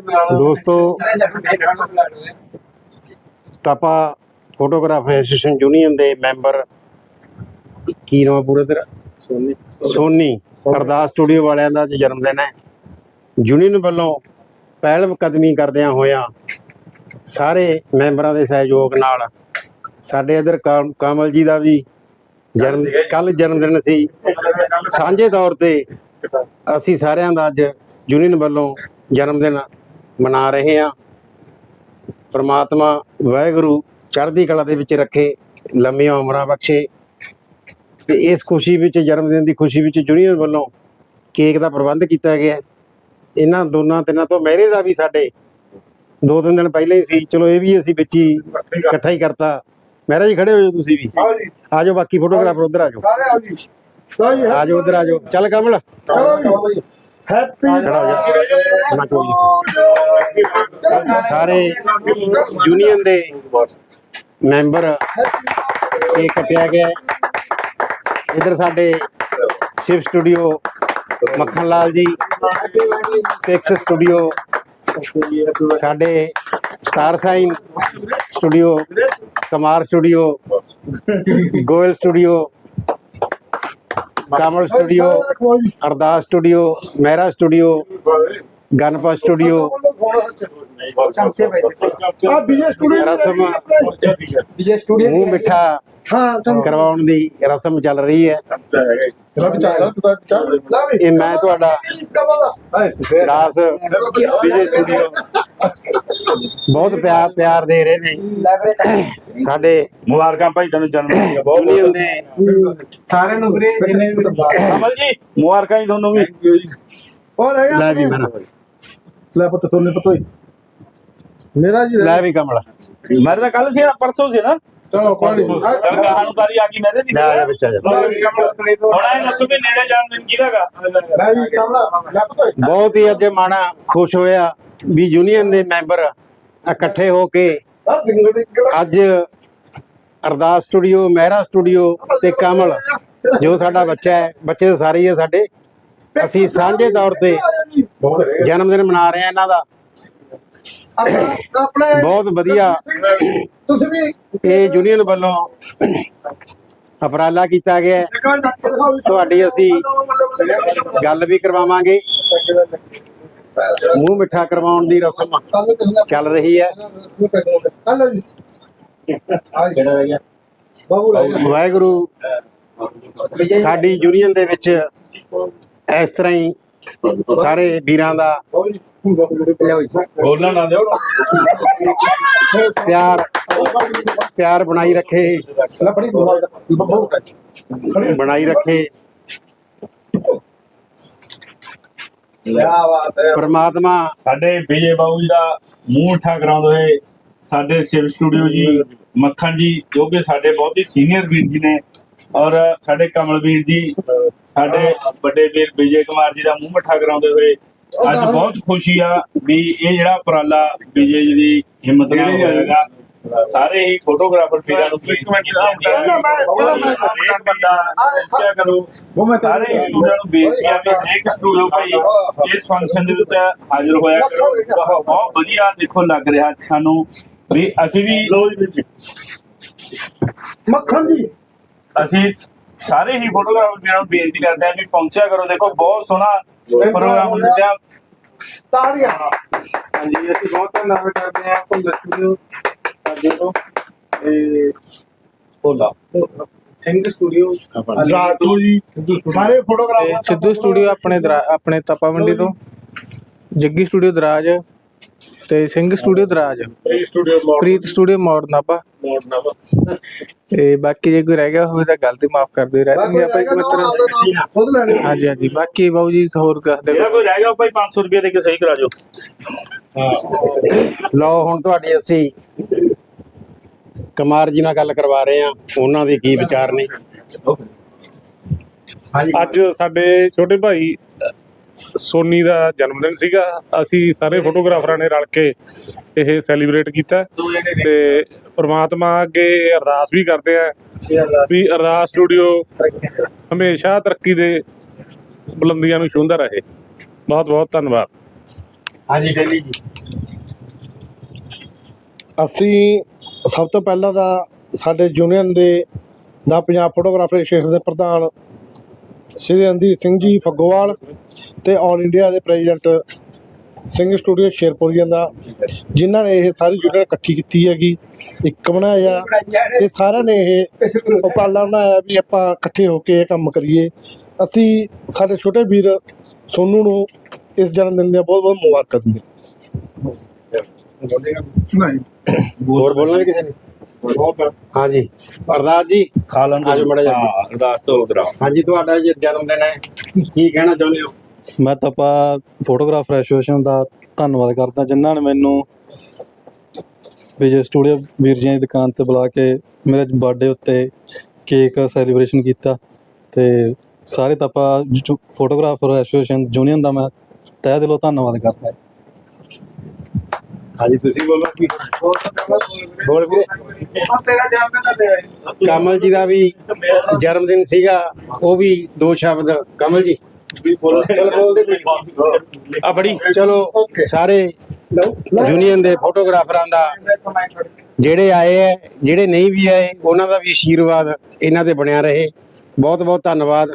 ਦੋਸਤੋ Tapa photographer association union ਦੇ member ਕੀ ਨਾਮ ਪੂਰਾ ਤੇਰਾ? ਸੋਨੀ। ਸੋਨੀ ਅਰਦਾਸ ਸਟੂਡੀਓ ਵਾਲਿਆਂ ਦਾ ਅੱਜ ਜਨਮ ਦਿਨ ਹੈ। ਯੂਨੀਅਨ ਵੱਲੋਂ ਪਹਿਲ ਕਦਮੀ ਕਰਦਿਆਂ ਹੋਇਆਂ ਸਾਰੇ ਮੈਂਬਰਾਂ ਦੇ ਸਹਿਯੋਗ ਨਾਲ ਸਾਡੇ ਇਧਰ ਕਾਮਲ ਜੀ ਦਾ ਵੀ ਜਨਮ ਕੱਲ ਜਨਮ ਦਿਨ ਸੀ। ਸਾਂਝੇ ਤੌਰ ਤੇ ਅਸੀਂ ਸਾਰਿਆਂ ਦਾ ਅੱਜ ਯੂਨੀਅਨ ਵੱਲੋਂ ਜਨਮ ਦਿਨ ਮਨਾ ਰਹੇ ਹਾਂ। ਪ੍ਰਮਾਤਮਾ ਵਾਹਿਗੁਰੂ ਚੜ੍ਹਦੀ ਕਲਾ ਦੇ ਵਿੱਚ ਰੱਖੇ ਲੰਮੀਆਂ ਉਮਰਾਂ ਬਖਸ਼ੇ ਤੇ ਇਸ ਖੁਸ਼ੀ ਵਿੱਚ ਜਨਮ ਦਿਨ ਦੀ ਖੁਸ਼ੀ ਵਿੱਚ ਯੂਨੀਅਨ ਵੱਲੋਂ ਕੇਕ ਦਾ ਪ੍ਰਬੰਧ ਕੀਤਾ ਗਿਆ। ਇਹਨਾਂ ਦੋਨਾਂ ਤਿੰਨਾਂ ਤੋਂ ਮੈਰਿਜ ਦਾ ਵੀ ਸਾਡੇ ਦੋ ਤਿੰਨ ਦਿਨ ਪਹਿਲਾਂ ਹੀ ਸੀ। ਚਲੋ ਇਹ ਵੀ ਅਸੀਂ ਵਿੱਚ ਹੀ ਇਕੱਠਾ ਹੀ ਕਰਤਾ। ਮੈਰਿਜ ਖੜੇ ਹੋ ਜਾਓ ਤੁਸੀਂ ਵੀ। ਆ ਜਾਓ ਬਾਕੀ ਫੋਟੋਗ੍ਰਾਫਰ ਉਧਰ ਆ ਜਾਓ ਸਾਰੇ ਆ ਜੀ। ਜਾਓ ਉਧਰ ਆ ਜਾਓ ਚੱਲ ਕਮਲ। ਜੀ। ਹੈਪੀ ਖੜਾ ਹੋ ਜਾ। ਸਾਰੇ ਯੂਨੀਅਨ ਦੇ ਮੈਂਬਰ ਇਹ ਕੱਟਿਆ ਗਿਆ ਹੈ। ਇੱਧਰ ਸਾਡੇ Shiv studio Makhan Lal ji tax studio ਸਾਡੇ star sign studio Kamar studio Goyal studio Kamal studio Ardas studio Mehra studio Ganpa studio ਆ ਵਿਜੇ ਸਟੂਡੀਓ ਰਸਮ ਵਿਜੇ ਸਟੂਡੀਓ ਮੂੰਹ ਮਿੱਠਾ ਹਾਂ ਕਰਵਾਉਣ ਦੀ ਰਸਮ ਚੱਲ ਰਹੀ ਹੈ। ਚਲਾ ਵੀ ਚਾਹ ਤੂੰ ਤਾਂ ਚਾਹ ਇਹ ਮੈਂ ਤੁਹਾਡਾ ਰਾਸ ਵਿਜੇ ਸਟੂਡੀਓ ਬਹੁਤ ਪਿਆਰ ਪਿਆਰ ਦੇ ਰਹੇ ਨੇ। ਸਾਡੇ ਮੁਬਾਰਕਾਂ ਭਾਈ ਤੁਹਾਨੂੰ ਜਨਮ ਦਿਨ ਬਹੁਤ ਯੂਨੀਅਨ ਦੇ ਸਾਰਿਆਂ ਨੂੰ ਵੀਰੇ ਜਿੰਨੇ ਵੀ ਕਮਲ ਜੀ ਮੁਬਾਰਕਾਂ ਜੀ ਤੁਹਾਨੂੰ ਵੀ। ਹੋਰ ਹੈਗਾ ਲੈ ਵੀ ਮੇਰਾ ਲੈ ਪੁੱਤ ਸੋਨੇ ਪੁੱਤ ਮੇਰਾ ਜੀ ਲੈ ਵੀ ਕਮਲ। ਮੇਰੇ ਤਾਂ ਕੱਲ ਸੀ ਨਾ ਪਰਸੋਂ ਸੀ ਨਾ। ਚਲੋ ਕੋਈ ਨਹੀਂ ਕਹਾਣੂ ਤਾਰੀ ਆ ਗਈ ਮੇਰੇ ਦੀ। ਲੈ ਆ ਜਾ। ਹੁਣ ਇਹ ਦੱਸੋ ਵੀ ਨੇੜੇ ਜਾਣ ਦਿਨ ਕਿਹਦਾਗਾ ਲੈ ਵੀ ਕਮਲਾ ਬਹੁਤ ਹੀ ਅੱਜ ਮਨ ਖੁਸ਼ ਹੋਇਆ ਵੀ ਯੂਨੀਅਨ ਦੇ ਮੈਂਬਰ ਇਕੱਠੇ ਹੋ ਕੇ ਅੱਜ ਅਰਦਾਸ ਸਟੂਡੀਓ ਮਹਿਰਾ ਸਟੂਡੀਓ ਤੇ ਕਮਲ ਜੋ ਸਾਡਾ ਬੱਚਾ ਹੈ ਬੱਚੇ ਸਾਰੇ ਹੀ ਹੈ ਸਾਡੇ। ਅਸੀਂ ਸਾਂਝੇ ਤੌਰ ਤੇ ਜਨਮ ਦਿਨ ਮਨਾ ਰਹੇ ਹਾਂ ਇਹਨਾਂ ਦਾ। ਆਪਣੇ ਬਹੁਤ ਵਧੀਆ। ਤੁਸੀਂ ਵੀ ਇਹ ਯੂਨੀਅਨ ਵੱਲੋਂ ਉਪਰਾਲਾ ਕੀਤਾ ਗਿਆ ਹੈ। ਤੁਹਾਡੀ ਅਸੀਂ ਗੱਲ ਵੀ ਕਰਵਾਵਾਂਗੇ। ਮੂੰਹ ਮਿੱਠਾ ਕਰਵਾਉਣ ਦੀ ਰਸਮ ਚੱਲ ਰਹੀ ਹੈ। ਕੱਲ ਜੀ ਆ ਗਿਆ ਬਾਬੂ ਰਾਜ ਵਾਹਿਗੁਰੂ ਸਾਡੀ ਯੂਨੀਅਨ ਦੇ ਵਿੱਚ ਇਸ ਤਰ੍ਹਾਂ ਹੀ ਸਾਰੇ ਵੀਰਾਂ ਦਾ ਬੋਲਣਾ ਨਾ ਦਿਓ। ਪਿਆਰ ਪਿਆਰ ਬਣਾਈ ਰੱਖੇ। ਲੈ ਬੜੀ ਬਹੁਤ ਬਣਾਈ ਰੱਖੇ ਪ੍ਰਮਾਤਮਾ ਸਾਡੇ ਵਿਜੇ ਬਾਬੂ ਜੀ ਦਾ ਮੂੰਹ ਮਿੱਠਾ ਕਰਾਉਂਦੇ ਹੋਏ ਸਾਡੇ ਸ਼ਿਵ ਸਟੂਡੀਓ ਜੀ ਮੱਖਣ ਜੀ ਜੋ ਕਿ ਸਾਡੇ ਬਹੁਤ ਹੀ ਸੀਨੀਅਰ ਵੀਰ ਜੀ ਨੇ ਔਰ ਸਾਡੇ ਕਮਲ ਵੀਰ ਜੀ ਸਾਡੇ ਵੱਡੇ ਵੀਰ ਵਿਜੇ ਕੁਮਾਰ ਜੀ ਦਾ ਮੂੰਹ ਮਿੱਠਾ ਕਰਾਉਂਦੇ ਹੋਏ ਅੱਜ ਬਹੁਤ ਖੁਸ਼ੀ ਆ ਵੀ ਇਹ ਜਿਹੜਾ ਉਪਰਾਲਾ ਵਿਜੇ ਜੀ ਦੀ ਹਿੰਮਤ ਨਾਲ ਹੋਇਆਗਾ। ਸਾਰੇ ਹੀ ਫੋਟੋਗ੍ਰਾਫਰ ਵੀਰਾਂ ਨੂੰ ਹੈ ਹਰੇਕ ਬੰਦਾ ਕਿਆ ਕਰੋ ਉਹ ਮੈਂ ਸਾਰੇ ਸਟੂਡੈਂਟ ਨੂੰ ਬੇਨਤੀ ਆ ਵੀ ਹਰੇਕ ਸਟੂਡੈਂਟ ਭਾਈ ਇਸ ਫੰਕਸ਼ਨ ਦੇ ਵਿੱਚ ਹਾਜ਼ਰ ਹੋਇਆ ਕਰੋ। ਬਹੁਤ ਬਹੁਤ ਵਧੀਆ ਦੇਖੋ ਲੱਗ ਰਿਹਾ ਸਾਨੂੰ। ਵੀ ਅਸੀਂ ਵੀ ਮੱਖਣ ਜੀ। ਅਸੀਂ ਸਾਰੇ ਹੀ ਫੋਟੋਗ੍ਰਾਫਰ ਵੀਰਾਂ ਨੂੰ ਬੇਨਤੀ ਕਰਦੇ ਆ ਵੀ ਪਹੁੰਚਿਆ ਕਰੋ। ਦੇਖੋ ਬਹੁਤ ਸੋਹਣਾ ਪ੍ਰੋਗਰਾਮ ਹੁੰਦਾ ਤਾੜੀਆਂ ਹਾਂਜੀ ਅਸੀਂ ਬਹੁਤ ਧੰਨਵਾਦ ਕਰਦੇ ਹਾਂ ਭੁੱਲਰ ਸਟੂਡੀਓ ਸਾਡੇ ਤੋਂ ਤੇ ਬੋਲਾ ਸਿੰਘ ਸਟੂਡੀਓ ਰਾਜੂ ਜੀ ਸਾਰੇ ਤੇ ਫੋਟੋਗ੍ਰਾਫਰ ਸਿੱਧੂ ਸਟੂਡੀਓ ਆਪਣੇ ਦਰਾ- ਆਪਣੇ ਤਪਾ ਮੰਡੀ ਤੋਂ। ਜੱਗੀ ਸਟੂਡੀਓ ਦਰਾਜ। ਤੇ Singh studio Daraj. Studio Preet studio ਮੋੜ ਤੇ ਬਾਕੀ ਜੇ ਕੋਈ ਰਹਿ ਗਿਆ ਹੋਵੇ ਤਾਂ ਗਲਤੀ ਮਾਫ ਕਰ ਦਿਓ ਰਹਿ ਜਾਣਗੇ ਆਪਾਂ ਇੱਕ ਮਿੱਤਰ ਖੁਦ ਲੈਣੇ ਹਾਂਜੀ ਹਾਂਜੀ ਬਾਕੀ ਬਾਬੂ ਜੀ ਹੋਰ ਦੱਸਦੇ ਜਿਹੜਾ ਕੋਈ ਰਹਿ ਗਿਆ ਭਾਈ 500 ਰੁਪਏ ਦੇ ਕੇ ਸਹੀ ਕਰਾ ਜੋ ਲਓ ਹੁਣ ਤੁਹਾਡੀ ਅਸੀਂ ਕੁਮਾਰ ਜੀ ਨਾਲ ਗੱਲ ਕਰਵਾ ਰਹੇ ਹਾਂ। ਉਹਨਾਂ ਦੇ ਕੀ ਵਿਚਾਰ ਨੇ? ਅੱਜ ਸਾਡੇ ਛੋਟੇ ਭਾਈ ਸੋਨੀ ਦਾ ਜਨਮ ਦਿਨ ਸੀਗਾ। ਅਸੀਂ ਸਾਰੇ ਫੋਟੋਗ੍ਰਾਫਰਾਂ ਨੇ ਰਲ ਕੇ ਇਹ ਸੈਲੀਬ੍ਰੇਟ ਕੀਤਾ। ਤੇ ਪ੍ਰਮਾਤਮਾ ਅੱਗੇ ਅਰਦਾਸ ਵੀ ਕਰਦੇ ਆ ਵੀ ਅਰਦਾਸ ਸਟੂਡੀਓ ਹਮੇਸ਼ਾ ਤਰੱਕੀ ਦੇ ਬੁਲੰਦੀਆਂ ਨੂੰ ਛੂੰਹਦਾ ਰਹੇ। ਬਹੁਤ ਬਹੁਤ ਧੰਨਵਾਦ। ਹਾਂਜੀ ਡੇਲੀ ਜੀ। ਅਸੀਂ ਸਭ ਤੋਂ ਪਹਿਲਾਂ ਤਾਂ ਸਾਡੇ ਯੂਨੀਅਨ ਦੇ ਦਾ ਪੰਜਾਬ ਫੋਟੋਗ੍ਰਾਫਰ ਐਸੋਸੀਏਸ਼ਨ ਦੇ ਪ੍ਰਧਾਨ ਸ਼੍ਰੀ ਰਣਜੀਤ ਸਿੰਘ ਜੀ ਫੱਗੋਵਾਲ ਤੇ ਆਲ ਇੰਡੀਆ ਦੇ ਪ੍ਰੈਜ਼ੀਡੈਂਟ ਸਿੰਘ ਸਟੂਡੀਓ ਸ਼ੇਰਪੁਰੀਆਂ ਦਾ, ਜਿਨ੍ਹਾਂ ਨੇ ਇਹ ਸਾਰੀ ਯੂਨੀਅਨ ਇਕੱਠੀ ਕੀਤੀ ਹੈਗੀ, ਇੱਕ ਬਣਾਇਆ ਤੇ ਸਾਰਿਆਂ ਨੇ ਇਹ ਉਪਰਾਲਾ ਬਣਾਇਆ ਵੀ ਆਪਾਂ ਇਕੱਠੇ ਹੋ ਕੇ ਇਹ ਕੰਮ ਕਰੀਏ। ਅਸੀਂ ਸਾਡੇ ਛੋਟੇ ਵੀਰ ਸੋਨੂ ਨੂੰ ਇਸ ਜਨਮ ਦਿਨ ਦੀਆਂ ਬਹੁਤ ਬਹੁਤ ਮੁਬਾਰਕਾਂ ਦਿੰਦੇ ਹੋਰ ਬੋਲਣਾ ਕਿਸੇ ਨੇ? ਹਾਂਜੀ। ਅਰਦਾਸ ਜੀ ਖਾ ਲੈਂਦੇ ਆਜੋ ਮਾੜਾ। ਹਾਂ ਅਰਦਾਸ ਤੋਂ ਕਰਾਓ ਹਾਂਜੀ ਤੁਹਾਡਾ ਜੇ ਜਨਮ ਦਿਨ ਹੈ ਕੀ ਕਹਿਣਾ ਚਾਹੁੰਦੇ ਹੋ? ਮੈਂ ਤਾਂ ਆਪਾਂ ਫੋਟੋਗ੍ਰਾਫਰ ਐਸੋਸੀਏਸ਼ਨ ਦਾ ਧੰਨਵਾਦ ਕਰਦਾ ਜਿਨ੍ਹਾਂ ਨੇ ਮੈਨੂੰ ਵਿਜੇ ਸਟੂਡੀਓ ਵੀਰ ਜੀ ਦੀ ਦੁਕਾਨ ਤੇ ਬੁਲਾ ਕੇ ਮੇਰੇ ਬਰਥਡੇ ਉੱਤੇ ਕੇਕ ਸੈਲੀਬ੍ਰੇਸ਼ਨ ਕੀਤਾ ਤੇ ਸਾਰੇ ਤਾਂ ਆਪਾਂ ਫੋਟੋਗ੍ਰਾਫਰ ਐਸੋਸੀਏਸ਼ਨ ਯੂਨੀਅਨ ਦਾ ਮੈਂ ਤਹਿ ਦਿਲੋਂ ਧੰਨਵਾਦ ਕਰਦਾ। ਹਾਂਜੀ ਤੁਸੀਂ ਬੋਲੋ। ਕੀ ਬੋਲ ਵੀਰੇ। ਕਮਲ ਜੀ ਦਾ ਵੀ ਜਨਮ ਦਿਨ ਸੀਗਾ ਉਹ ਵੀ ਦੋ ਸ਼ਬਦ ਕਮਲ ਜੀ। ਆ ਬੜੀ। ਚਲੋ ਸਾਰੇ ਯੂਨੀਅਨ ਦੇ ਫੋਟੋਗ੍ਰਾਫਰਾਂ ਦਾ ਜਿਹੜੇ ਆਏ ਹੈ ਜਿਹੜੇ ਨਹੀਂ ਵੀ ਆਏ ਉਹਨਾਂ ਦਾ ਵੀ ਆਸ਼ੀਰਵਾਦ ਇਹਨਾਂ ਤੇ ਬਣਿਆ ਰਹੇ। ਬਹੁਤ ਬਹੁਤ ਧੰਨਵਾਦ।